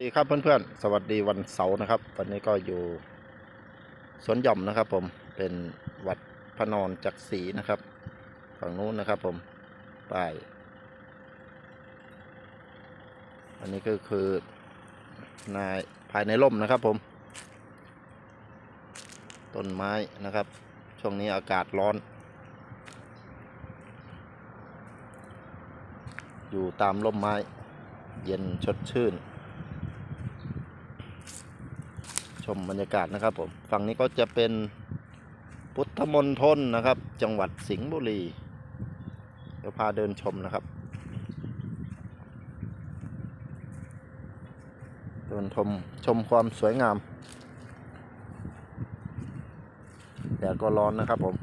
สวัสดีครับเพื่อนๆ สวัสดีวันเสาร์นะครับ วันนี้ก็อยู่สวนหย่อมนะครับ ผมเป็นวัดพระนอนจักรีนะครับฝั่งนู้นนะครับผมป้ายอันนี้ก็คือนายภายในร่มนะครับผม ต้นไม้นะครับ ช่วงนี้อากาศร้อน อยู่ตามร่มไม้ เย็นชดชื่น ชมบรรยากาศนะครับผมฝั่งนี้ก็จะเป็นพุทธมณฑลนะครับ จังหวัดสิงห์บุรี เดี๋ยวพาเดินชมนะครับ เดินชมชมความสวยงามแดดก็ร้อนนะครับผม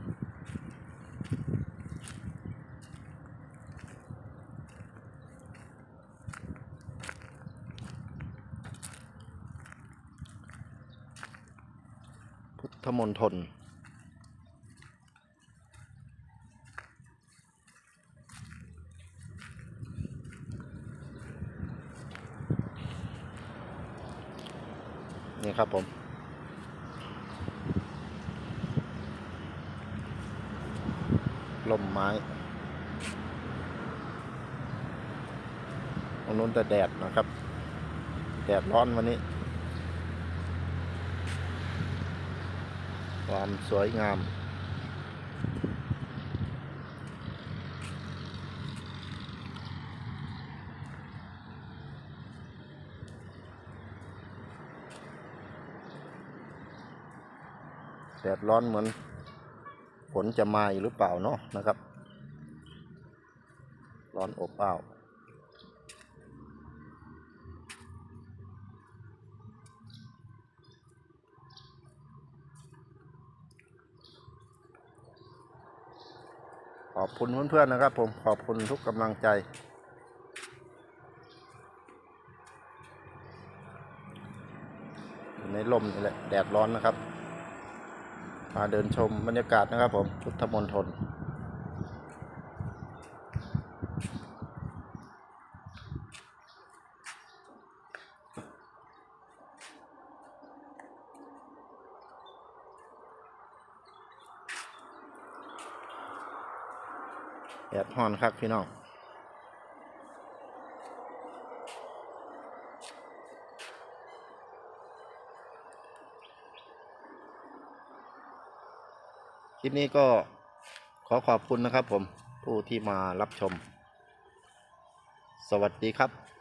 พุทธมณฑลนี่ครับผมลมไม้ตรงนู้นแต่แดดนะครับ แดดร้อนวันนี้ ความสวยงาม แดดร้อนเหมือนฝนจะมาอีกหรือเปล่าเนาะนะครับ ร้อนอบอ้าว ขอบคุณเพื่อนๆนะครับ ผมขอบคุณทุกกำลังใจ อยู่ในลมนี่แหละแดดร้อนนะครับ มาเดินชมบรรยากาศนะครับผมพุทธมณฑล แดดฮ้อนครับพี่น้องคลิปนี้ก็ขอขอบคุณนะครับผมผู้ที่มารับชม สวัสดีครับ